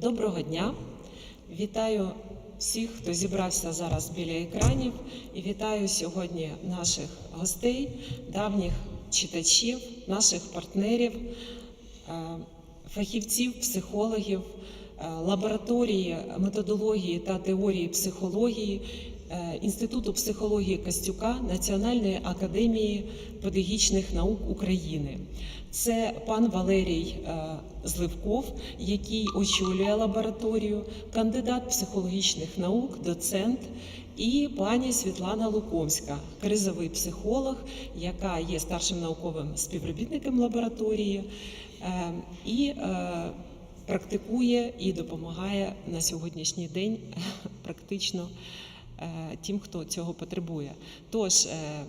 Доброго дня! Вітаю всіх, хто зібрався зараз біля екранів, і вітаю сьогодні наших гостей, давніх читачів, наших партнерів, е, фахівців, психологів, е, лабораторії методології та теорії психології. Е, Інституту психології Костюка Національної академії педагогічних наук України. Це пан Валерій е, Зливков, який очолює лабораторію, кандидат психологічних наук, доцент, і пані Світлана Лукомська, кризовий психолог, яка є старшим науковим співробітником лабораторії е, і практикує і допомагає на сьогоднішній день практично тим, хто цього потребує. Тож е,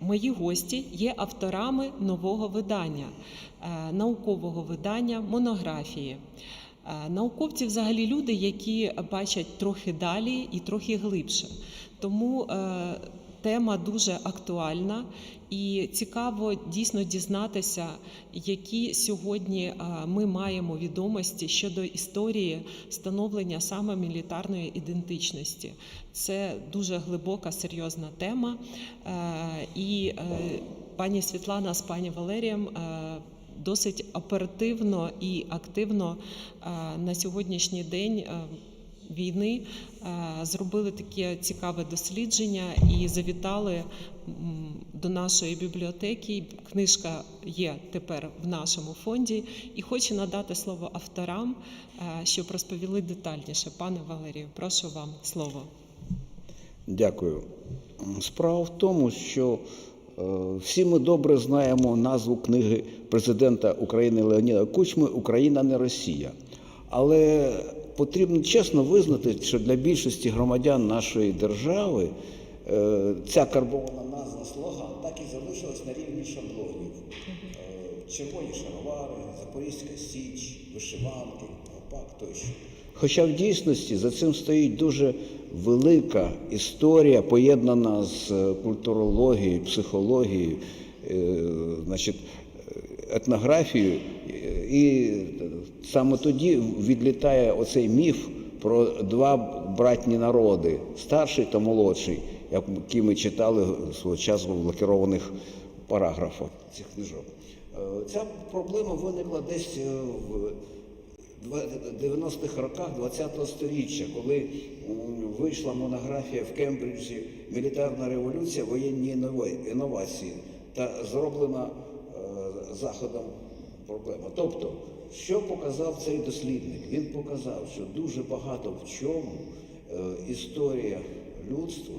Мої гості є авторами нового видання, е, наукового видання монографії. Е, Науковці взагалі люди, які бачать трохи далі і трохи глибше. Тому е, тема дуже актуальна і цікаво дійсно дізнатися, які сьогодні е, ми маємо відомості щодо історії становлення саме мілітарної ідентичності. Це дуже глибока, серйозна тема. Е, І е, пані Світлана з пані Валерієм досить оперативно і активно на сьогоднішній день. Війни е, зробили таке цікаве дослідження і завітали до нашої бібліотеки. Книжка є тепер в нашому фонді, і хочу надати слово авторам, е, щоб розповіли детальніше. Пане Валерію, прошу вам слово. Дякую. Справа в тому, що е, всі ми добре знаємо назву книги президента України Леоніда Кучми Україна не Росія. Але потрібно чесно визнати, що для більшості громадян нашої держави е, ця карбована назва слоган так і залишилась на рівні шаблонів. Е, Червоні шаровари, Запорізька Січ, вишиванки, гопак тощо. Хоча в дійсності за цим стоїть дуже велика історія, поєднана з е, культурологією, психологією, значить, етнографією. І саме тоді відлітає оцей міф про два братні народи старший та молодший, які ми читали свого часу в лакерованих параграфах цих книжок. Е, Ця проблема виникла десь е, в 90-х роках ХХ століття, коли вийшла монографія в Кембриджі Мілітарна революція, воєнні інновації та зроблена е, заходом проблема. Тобто, що показав цей дослідник? Він показав, що дуже багато в чому е, історія людства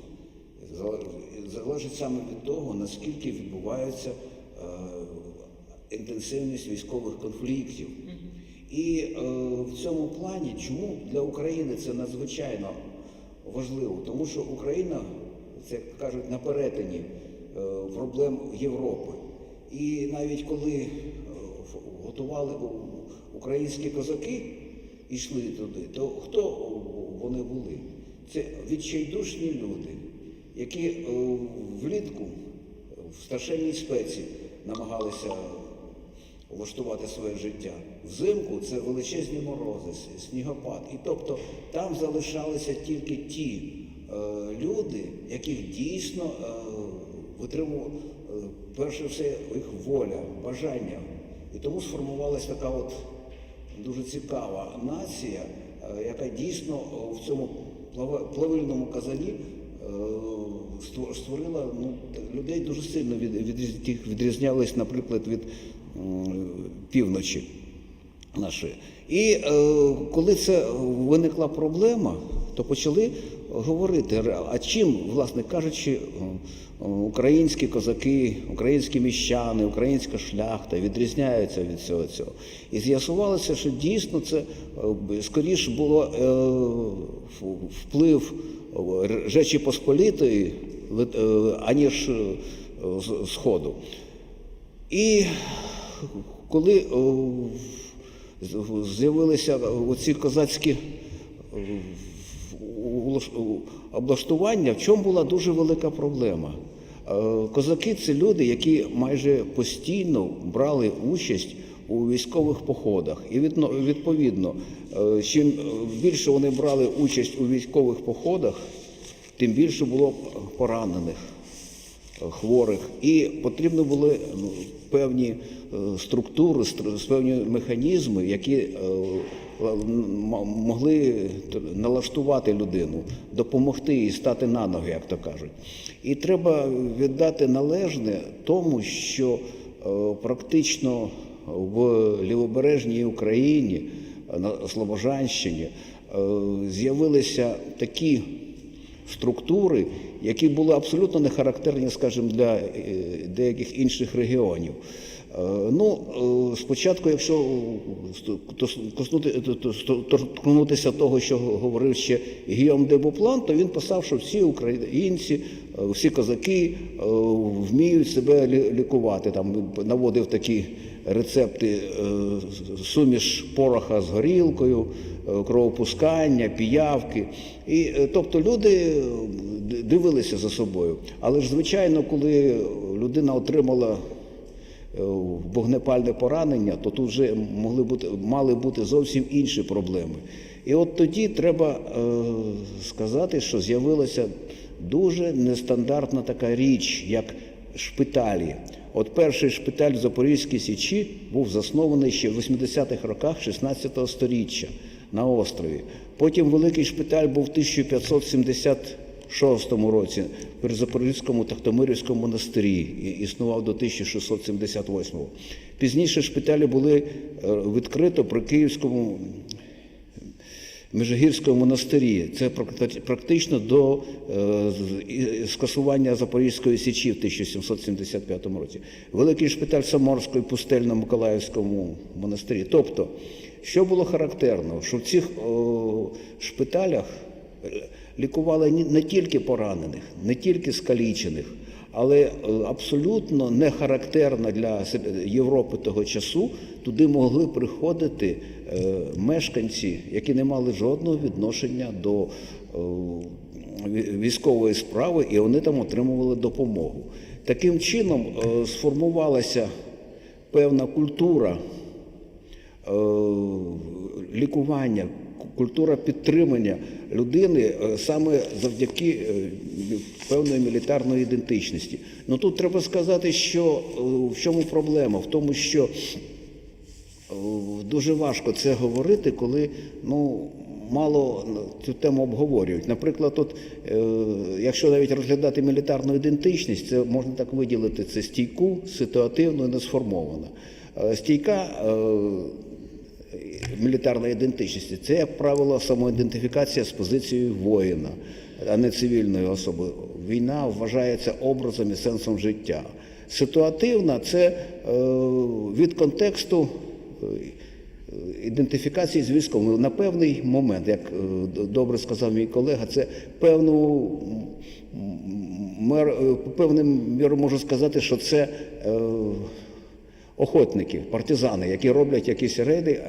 залежить- саме від того, наскільки відбувається е, інтенсивність військових конфліктів. І е, в цьому плані, чому для України це надзвичайно важливо? Тому що Україна, це кажуть, на перетині е, проблем Європи. І навіть коли готували українські козаки, йшли туди, то хто вони були? Це відчайдушні люди, які е, влітку в страшенній спеці намагалися влаштувати своє життя. Взимку це величезні морози, снігопад. І тобто там залишалися тільки ті е, люди, яких дійсно е, витримував е, перше все їх воля, бажання. І тому сформувалася така от дуже цікава нація, е, яка дійсно е, в цьому плавильному казані е, створила ну, людей дуже сильно відрізнялись, наприклад, від півночі нашої. І коли це виникла проблема, то почали говорити, а чим, власне кажучи, українські козаки, українські міщани, українська шляхта відрізняються від цього цього. І з'ясувалося, що дійсно це е, скоріш було е, вплив Речі Посполітої, е, аніж Сходу. І коли з'явилися оці козацькі облаштування, в чому була дуже велика проблема. Е, Козаки це люди, які майже постійно брали участь у військових походах. І відповідно, е, чим більше вони брали участь у військових походах, тим більше було поранених е, хворих, і потрібні були ну, певні структури, стр- певні механізми, які могли налаштувати людину, допомогти їй стати на ноги, як то кажуть. І треба віддати належне тому, що е, практично в лівобережній Україні, е, на Слобожанщині, е, з'явилися такі структури, які були абсолютно не характерні, скажімо, для е, деяких інших регіонів. Е, Ну, е, спочатку, якщо то- торкнутися того, що говорив ще Гіом де Буплан, то він писав, що всі українці, е, всі козаки е, вміють себе лікувати. Там наводив такі рецепти е, суміш пороха з горілкою, е, кровопускання, піявки. І, е, тобто люди е, дивилися за собою. Але ж, звичайно, коли людина отримала е, Е, вогнепальне поранення, то тут вже могли бути, мали бути зовсім інші проблеми. І от тоді треба е, сказати, що з'явилася дуже нестандартна така річ, як шпиталі. От перший шпиталь в Запорізькій Січі був заснований ще в 80-х роках 16 століття на острові. Потім великий шпиталь був 1570 6 році при Запорізькому Тахтомирівському монастирі існував до 1678 року. Пізніше шпиталі були е, відкрито при Київському Межигірському монастирі. Це практично до е, скасування Запорізької січі в 1775 році. Великий шпиталь Саморської пустельно-Миколаївському монастирі. Тобто, що було характерно, що в цих шпиталях лікували не тільки поранених, не тільки скалічених, але е, абсолютно не характерно для Європи того часу. Туди могли приходити е, мешканці, які не мали жодного відношення до е, військової справи, і вони там отримували допомогу. Таким чином сформувалася певна культура лікування, культура підтримання людини е, саме завдяки е, певної мілітарної ідентичності. Ну тут треба сказати, що е, в чому проблема? В тому, що дуже важко це говорити, коли ну. Мало цю тему обговорюють. Наприклад, от, якщо навіть розглядати мілітарну ідентичність, це можна так виділити це стійку, ситуативну і несформовану. Е, Стійка мілітарної ідентичності це, як правило, самоідентифікація з позицією воїна, а не цивільної особи. Війна вважається образом і сенсом життя. Ситуативна це е, від контексту. е, Ідентифікації з військовим на певний момент, як е, добре сказав мій колега, це певну мер, певним міром можу сказати, що це охотники, партизани, які роблять якісь рейди,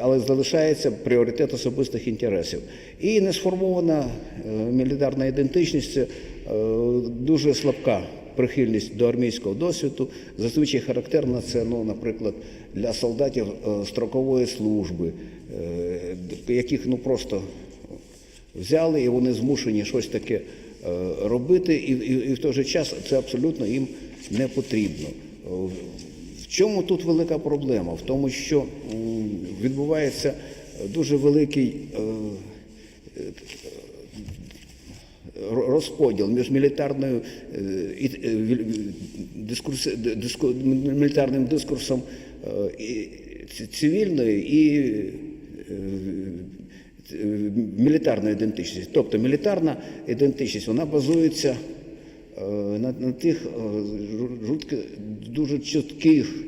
але залишається пріоритет особистих інтересів. І несформована е, мілітарна ідентичність е, дуже слабка прихильність до армійського досвіду. Зазвичай характерна це, ну, наприклад, для солдатів е, строкової служби, яких ну просто взяли і вони змушені щось таке робити, і, і, і в той же час це абсолютно їм не потрібно. Е, чому тут велика проблема? В тому, що відбувається дуже великий е, розподіл між мілітарною е, е, мілітарним дискурсом е, і цивільної і е, е, мілітарної ідентичності. Тобто мілітарна ідентичність вона базується е, на, на тих е, дуже чітких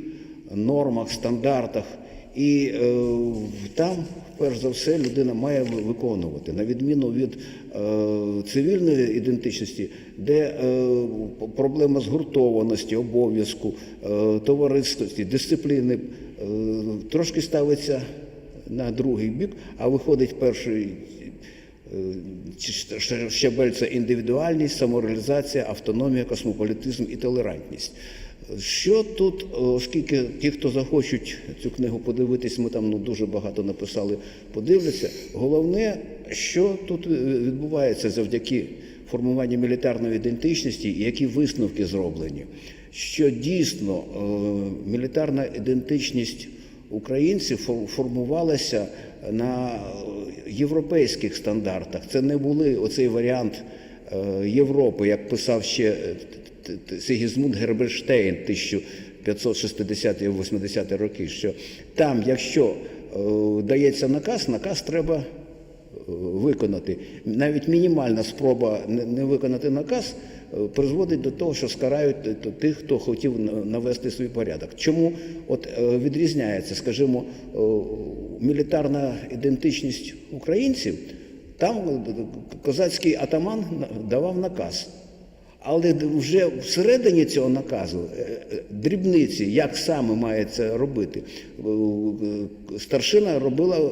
нормах, стандартах. І е, там, перш за все, людина має виконувати, на відміну від е, цивільної ідентичності, де е, проблема згуртованості, обов'язку, е, товариствості, дисципліни е, трошки ставиться на другий бік, а виходить перший е, щебель це індивідуальність, самореалізація, автономія, космополітизм і толерантність. Що тут, оскільки ті, хто захочуть цю книгу подивитись, ми там ну, дуже багато написали, подивляться. Головне, що тут е, відбувається завдяки формуванню мілітарної ідентичності і які висновки зроблені. Що дійсно е, мілітарна ідентичність українців формувалася на європейських стандартах. Це не були оцей варіант е, Європи, як писав ще е, Сигізмунд Герберштейн 1560-80 роки, що там, якщо е, дається наказ, наказ треба виконати. Навіть мінімальна спроба не виконати наказ призводить до того, що скарають тих, хто хотів навести свій порядок. Чому от відрізняється, скажімо, мілітарна ідентичність українців? Там козацький атаман давав наказ. Але вже всередині цього наказу е, е, дрібниці, як саме має це робити, е, старшина робила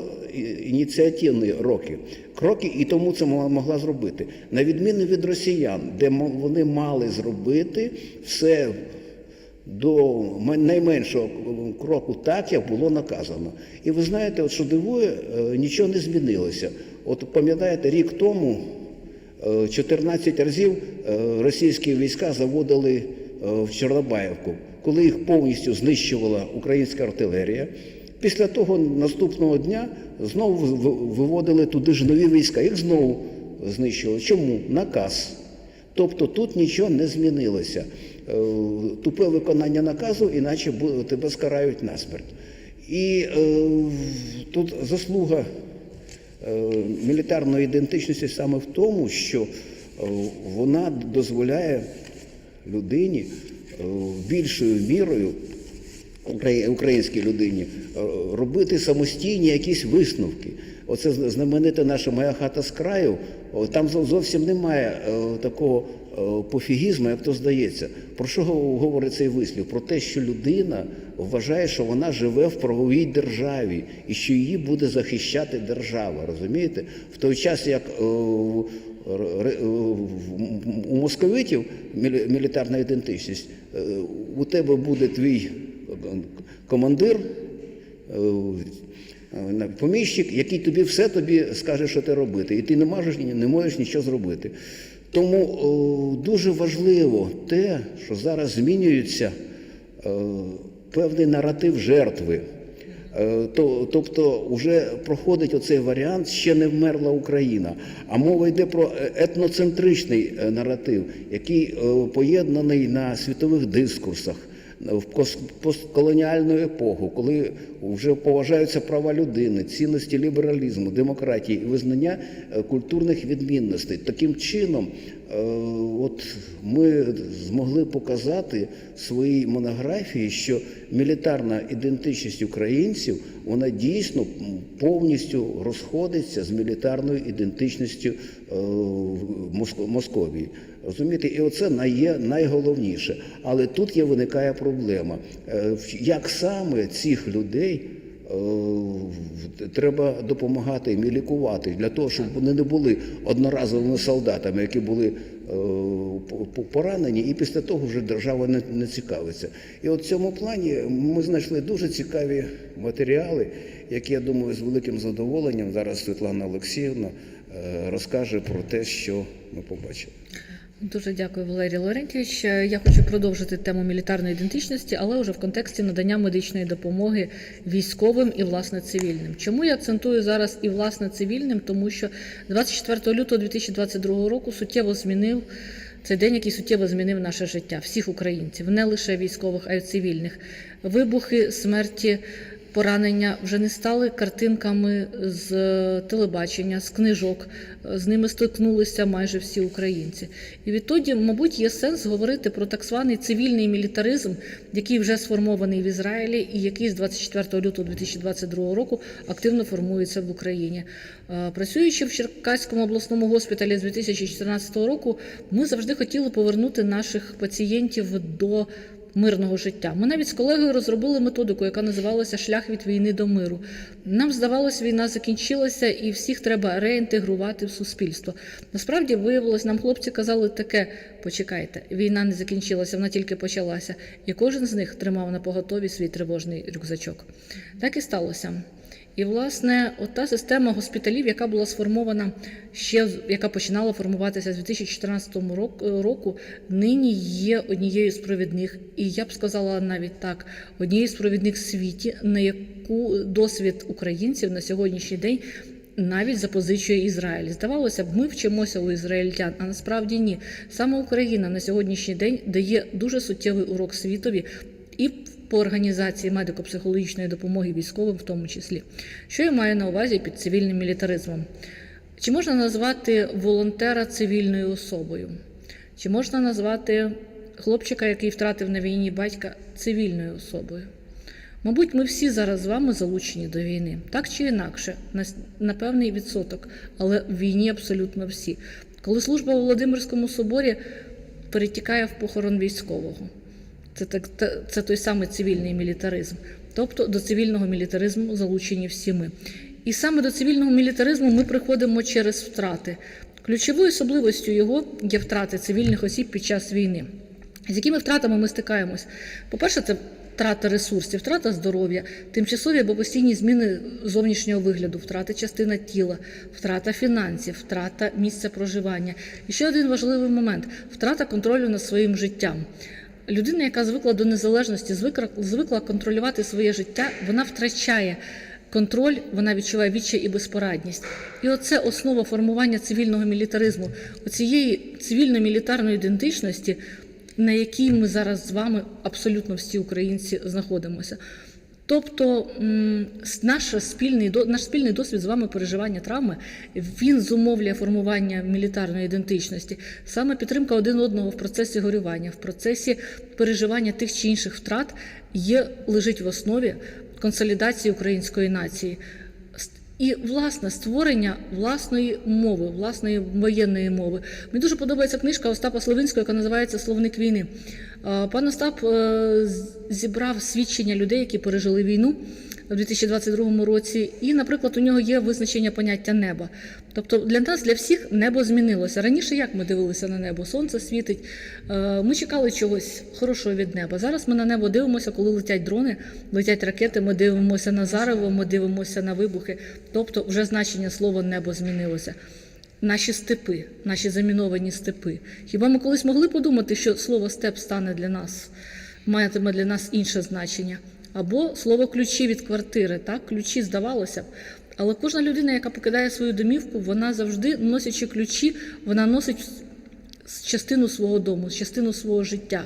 ініціативні роки, кроки, і тому це могла- зробити. На відміну від росіян, де вони мали зробити все до найменшого кроку так, як було наказано. І ви знаєте, от що дивує, е, нічого не змінилося. От пам'ятаєте, рік тому. Е, 14 разів е, російські війська заводили е, в Чорнобаївку, коли їх повністю знищувала українська артилерія. Після того наступного дня знову виводили туди ж нові війська, їх знову знищували. Чому? Наказ. Тобто тут нічого не змінилося. Е, Тупе виконання наказу, іначе тебе скарають насмерть. І е, тут заслуга е, мілітарної ідентичності саме в тому, що вона дозволяє людині більшою мірою українській людині робити самостійні якісь висновки. Оце знаменита наша моя хата з краю. Там зовсім немає такого пофігізму, як то здається. Про що говорить цей вислів? Про те, що людина вважає, що вона живе в правовій державі і що її буде захищати держава. Розумієте? В той час, як е, р- у московитів мілітарна ідентичність, е, у тебе буде твій командир, е, поміщик, який тобі все тобі скаже, що ти робити, і ти не можеш, не можеш нічого зробити. Тому о, дуже важливо те, що зараз змінюється е, певний наратив жертви. Е, То, тобто вже проходить оцей варіант ще не вмерла Україна. А мова йде про е, етноцентричний е, наратив, який е, поєднаний на світових дискурсах в постколоніальну епоху, коли вже поважаються права людини, цінності лібералізму, демократії і визнання е, культурних відмінностей. Таким чином, е, от ми змогли показати в своїй монографії, що мілітарна ідентичність українців вона дійсно повністю розходиться з мілітарною ідентичністю е, Моск- Московії. Розумієте, і оце є найголовніше. Але тут є виникає проблема. Е, Як саме цих людей е, треба допомагати їм і лікувати для того, щоб вони не були одноразовими солдатами, які були е, по- по- поранені, і після того вже держава не, цікавиться. І от в цьому плані ми знайшли дуже цікаві матеріали, які я думаю з великим задоволенням зараз Світлана Олексіївна розкаже про те, що ми побачили. Дуже дякую, Валерій Лорентьович. Е, Я хочу продовжити тему мілітарної ідентичності, але вже в контексті надання медичної допомоги військовим і власне цивільним. Чому я акцентую зараз і власне цивільним? Тому що 24 лютого 2022 року суттєво змінив цей день, який суттєво змінив наше життя, всіх українців, не лише військових, а й цивільних. Вибухи, смерті. Поранення вже не стали картинками з е, телебачення, з книжок. Е, З ними стикнулися майже всі українці. І відтоді, мабуть, є сенс говорити про так званий цивільний мілітаризм, який вже сформований в Ізраїлі і який з 24 лютого 2022 року активно формується в Україні. Е, Працюючи в Черкаському обласному госпіталі з 2014 року, ми завжди хотіли повернути наших пацієнтів до мирного життя. Ми навіть з колегою розробили методику, яка називалася Шлях від війни до миру. Нам здавалось, війна закінчилася, і всіх треба реінтегрувати в суспільство. Насправді виявилось, нам хлопці казали таке: почекайте, війна не закінчилася, вона тільки почалася. І кожен з них тримав на поготові свій тривожний рюкзачок. Так і сталося. І, власне, от та система госпіталів, яка була сформована ще яка починала формуватися з 2014 рок- року, нині є однією з провідних, і я б сказала навіть так, однією з провідних в світі, на яку досвід українців на сьогоднішній день. Навіть запозичує Ізраїль. Здавалося б, ми вчимося у ізраїльтян, а насправді ні. Саме Україна на сьогоднішній день дає дуже суттєвий урок світові і по організації медико-психологічної допомоги військовим, в тому числі. Що я маю на увазі під цивільним мілітаризмом? Чи можна назвати волонтера цивільною особою? Чи можна назвати хлопчика, який втратив на війні батька, цивільною особою? Мабуть, ми всі зараз з вами залучені до війни, так чи інакше, на, певний відсоток, але в війні абсолютно всі. Коли служба у Володимирському соборі перетікає в похорон військового, це, так, це той самий цивільний мілітаризм. Тобто до цивільного мілітаризму залучені всі ми. І саме до цивільного мілітаризму ми приходимо через втрати. Ключовою особливостю його є втрати цивільних осіб під час війни. З якими втратами ми стикаємось? По-перше, це втрата ресурсів, втрата здоров'я, тимчасові або постійні зміни зовнішнього вигляду, втрата частина тіла, втрата фінансів, втрата місця проживання. І ще один важливий момент втрата контролю над своїм життям. Людина, яка звикла до незалежності, звикла, звикла контролювати своє життя, вона втрачає контроль, вона відчуває відчай і безпорадність. І оце основа формування цивільного мілітаризму, оцієї цивільно-мілітарної ідентичності, на якій ми зараз з вами абсолютно всі українці знаходимося. Тобто наш спільний, наш спільний досвід з вами переживання травми він зумовлює формування мілітарної ідентичності, саме підтримка один одного в процесі горювання, в процесі переживання тих чи інших втрат є лежить в основі консолідації української нації. І власне створення власної мови, власної воєнної мови. Мені дуже подобається книжка Остапа Словинського, яка називається Словник війни. Пан Остап е, зібрав свідчення людей, які пережили війну у 2022 році. І, наприклад, у нього є визначення поняття неба. Тобто для нас, для всіх, небо змінилося. Раніше як ми дивилися на небо? Сонце світить. Е, Ми чекали чогось хорошого від неба. Зараз ми на небо дивимося, коли летять дрони, летять ракети. Ми дивимося на зарево, ми дивимося на вибухи. Тобто, вже значення слова небо змінилося. Наші степи, наші заміновані степи. Хіба ми колись могли подумати, що слово степ стане для нас, матиме для нас інше значення? Або слово ключі від квартири, так? Ключі здавалося б. Але кожна людина, яка покидає свою домівку, вона завжди, носячи ключі, вона носить частину свого дому, частину свого життя.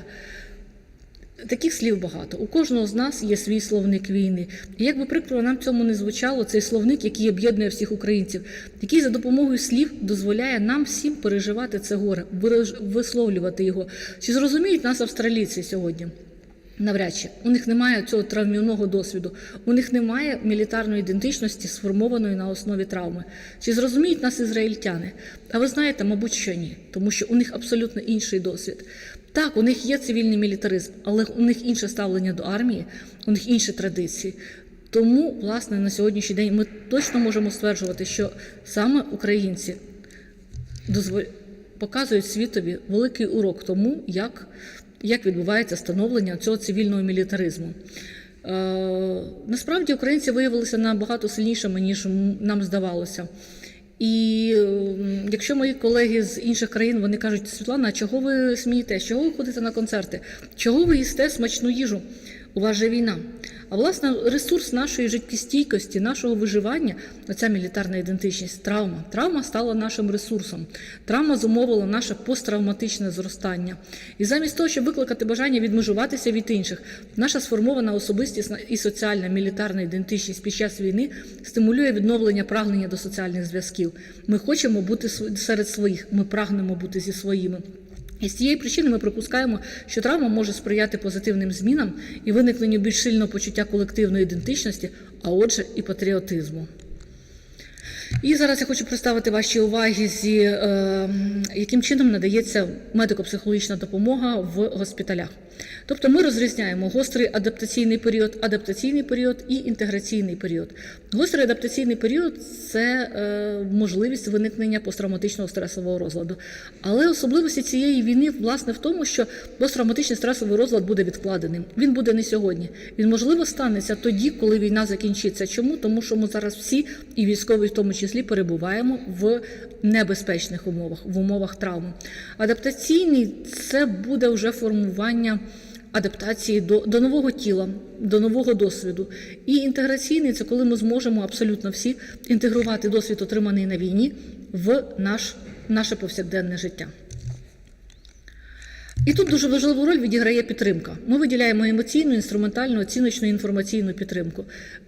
Таких слів багато. У кожного з нас є свій словник війни. І як би прикро нам цьому не звучало, цей словник, який об'єднує всіх українців, який за допомогою слів дозволяє нам всім переживати це горе, висловлювати його. Чи зрозуміють нас австралійці сьогодні? Навряд чи у них немає цього травмівного досвіду, у них немає мілітарної ідентичності, сформованої на основі травми. Чи зрозуміють нас ізраїльтяни? А ви знаєте, мабуть, що ні, тому що у них абсолютно інший досвід. Так, у них є цивільний мілітаризм, але у них інше ставлення до армії, у них інші традиції. Тому, власне, на сьогоднішній день ми точно можемо стверджувати, що саме українці дозволь... показують світові великий урок тому, як, як відбувається становлення цього цивільного мілітаризму. Е, насправді українці виявилися набагато сильнішими, ніж нам здавалося. І м, якщо мої колеги з інших країн вони кажуть, Світлана, чого ви смієтесь? Чого ви ходите на концерти? Чого ви їсте смачну їжу? У вас війна. А власне ресурс нашої життєстійкості, нашого виживання, оця мілітарна ідентичність, травма. Травма стала нашим ресурсом. Травма зумовила наше посттравматичне зростання. І замість того, щоб викликати бажання відмежуватися від інших, наша сформована особистісна і соціальна мілітарна ідентичність під час війни стимулює відновлення прагнення до соціальних зв'язків. Ми хочемо бути серед своїх, ми прагнемо бути зі своїми. І з цієї причини ми припускаємо, що травма може сприяти позитивним змінам і виникненню більш сильного почуття колективної ідентичності, а отже, і патріотизму. І зараз я хочу представити вашій увазі, е, яким чином надається медико-психологічна допомога в госпіталях. Тобто ми розрізняємо гострий адаптаційний період, адаптаційний період і інтеграційний період. Гострий адаптаційний період це е, можливість виникнення посттравматичного стресового розладу. Але особливості цієї війни власне в тому, що посттравматичний стресовий розлад буде відкладеним. Він буде не сьогодні. Він можливо станеться тоді, коли війна закінчиться. Чому? Тому що ми зараз всі, і військові в тому числі, перебуваємо в небезпечних умовах, в умовах травми. Адаптаційний це буде вже формування адаптації до, до нового тіла, до нового досвіду. І інтеграційний це коли ми зможемо абсолютно всі інтегрувати досвід, отриманий на війні, в наш, наше повсякденне життя. І тут дуже важливу роль відіграє підтримка. Ми виділяємо емоційну, інструментальну, оціночну інформаційну підтримку.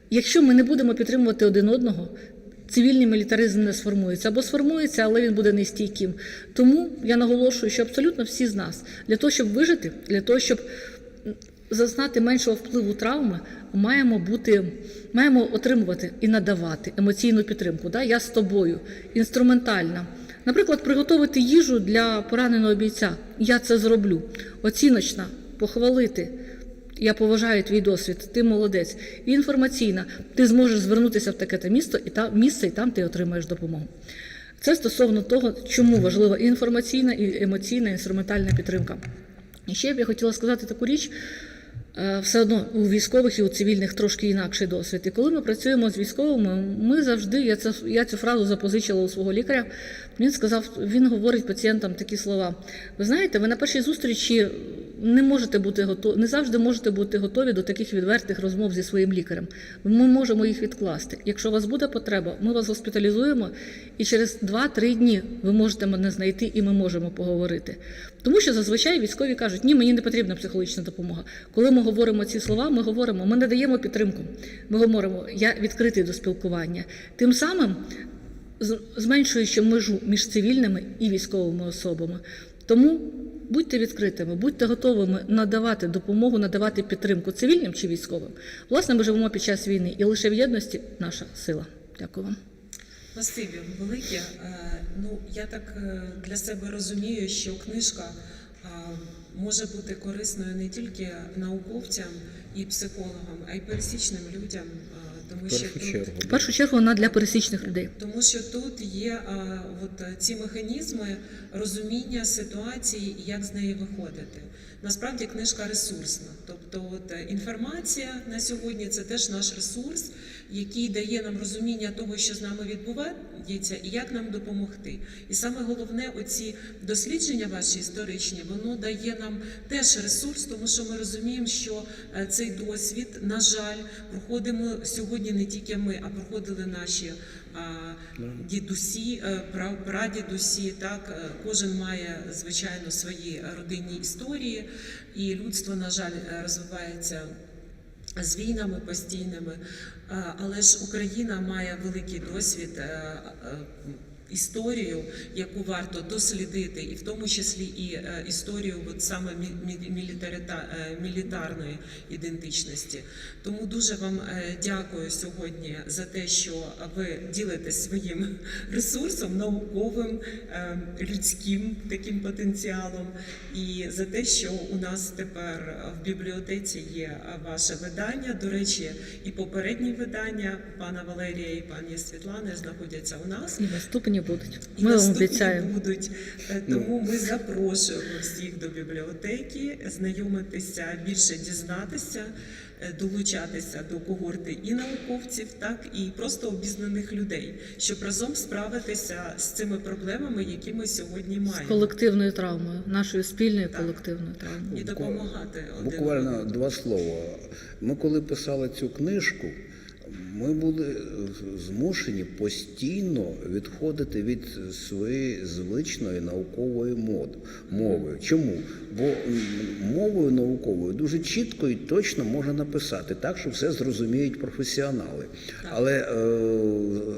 Якщо ми не будемо підтримувати один одного, цивільний мілітаризм не сформується або сформується, але він буде нестійким. Тому я наголошую, що абсолютно всі з нас для того, щоб вижити, для того, щоб зазнати меншого впливу травми, маємо бути, маємо отримувати і надавати емоційну підтримку. Да? Я з тобою, інструментальна. Наприклад, приготувати їжу для пораненого бійця. Я це зроблю. Оціночна, похвалити. Я поважаю твій досвід, ти молодець. І інформаційна. Ти зможеш звернутися в таке-то місто і там місце, і там ти отримаєш допомогу. Це стосовно того, чому важлива інформаційна, і емоційна, і інструментальна підтримка. І ще б я хотіла сказати таку річ. Е, Все одно у військових і у цивільних трошки інакший досвід. І коли ми працюємо з військовими, ми завжди, я, це, я цю фразу запозичила у свого лікаря. Він сказав, він говорить пацієнтам такі слова. Ви знаєте, ви на першій зустрічі не можете бути готові, не завжди можете бути готові до таких відвертих розмов зі своїм лікарем. Ми можемо їх відкласти. Якщо у вас буде потреба, ми вас госпіталізуємо, і через 2-3 дні ви можете мене знайти, і ми можемо поговорити. Тому що зазвичай військові кажуть, ні, мені не потрібна психологічна допомога. Коли ми говоримо ці слова, ми говоримо, ми надаємо підтримку. Ми говоримо, я відкритий до спілкування. Тим самим зменшуючи межу між цивільними і військовими особами. Тому будьте відкритими, будьте готовими надавати допомогу, надавати підтримку цивільним чи військовим. Власне, ми живемо під час війни, і лише в єдності наша сила. Дякую вам. Спасибі велике. Е, Ну, я так е, для себе розумію, що книжка е, може бути корисною не тільки науковцям і психологам, а й пересічним людям, тому В що першу тут чергу. В першу чергу вона для пересічних людей. тому що тут є а, от, е, ці механізми розуміння ситуації і як з неї виходити. Насправді книжка ресурсна. Тобто, от, е, інформація на сьогодні це теж наш ресурс, який дає нам розуміння того, що з нами відбувається, і як нам допомогти. І саме головне, оці дослідження ваші історичні, воно дає нам теж ресурс, тому що ми розуміємо, що е, цей досвід, на жаль, проходимо сьогодні не тільки ми, а проходили наші дідусі, е, прадідусі. Так е, кожен має звичайно свої родинні історії, і людство, на жаль, розвивається. З війнами постійними, Е, але ж Україна має великий досвід, е, е, історію, яку варто дослідити, і в тому числі і е, історію от саме е, мілітарної ідентичності. Тому дуже вам е, дякую сьогодні за те, що ви ділитесь своїм ресурсом науковим, людським таким потенціалом, і за те, що у нас тепер в бібліотеці є ваше видання. До речі, і попередні видання пана Валерія і пані Світлани знаходяться у нас. І наступні будуть. І Ми вам обіцяємо. будуть. Е, Тому ми запрошуємо всіх до бібліотеки, знайомитися, більше дізнатися, е, долучатися до когорти і науковців, так і просто обізнаних людей, щоб разом справитися з цими проблемами, які ми сьогодні З маємо, колективною травмою, нашою спільною Так. колективною травмою. і допомагати один Буквально два слова. Ми коли писали цю книжку, ми були змушені постійно відходити від своєї звичної наукової мови. Чому? Бо мовою науковою дуже чітко і точно можна написати так, що все зрозуміють професіонали. Але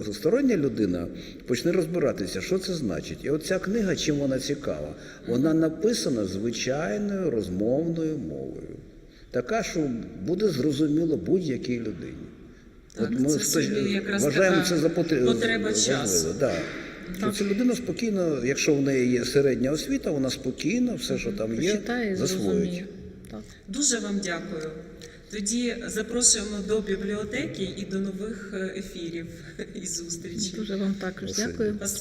е, стороння людина почне розбиратися, що це значить. І оця книга, чим вона цікава, вона написана звичайною розмовною мовою. Така, що буде зрозуміло будь-якій людині. Так, це спо- якраз вважаємо така це за потр- потреба часу. Да. Так. ця людина спокійно, якщо в неї є середня освіта, вона спокійно все, що там є, Почитає і засвоїть. зрозуміє. Так. Дуже вам дякую. Тоді запрошуємо до бібліотеки і до нових е, ефірів і зустрічей. Дуже вам також Спасибі. дякую. Спасибі.